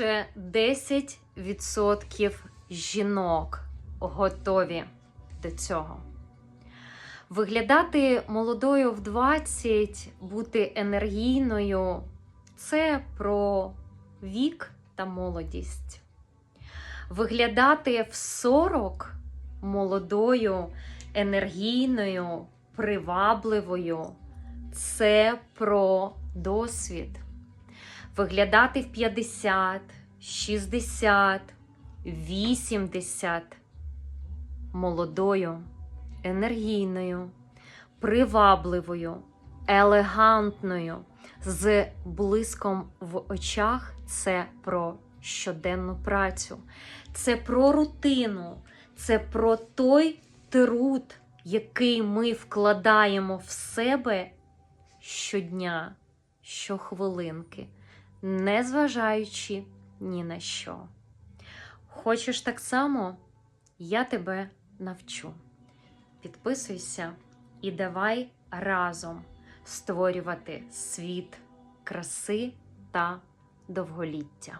лише 10% жінок готові до цього. Виглядати молодою в 20, бути енергійною це про вік та молодість. Виглядати в 40 молодою, енергійною, привабливою це про досвід. Виглядати в 50, 60, 80 молодою, енергійною, привабливою, елегантною, з блиском в очах. Це про щоденну працю, це про рутину, це про той труд, який ми вкладаємо в себе щодня, щохвилинки, незважаючи ні на що. Хочеш так само? Я тебе навчу. Підписуйся і давай разом створювати світ краси та довголіття.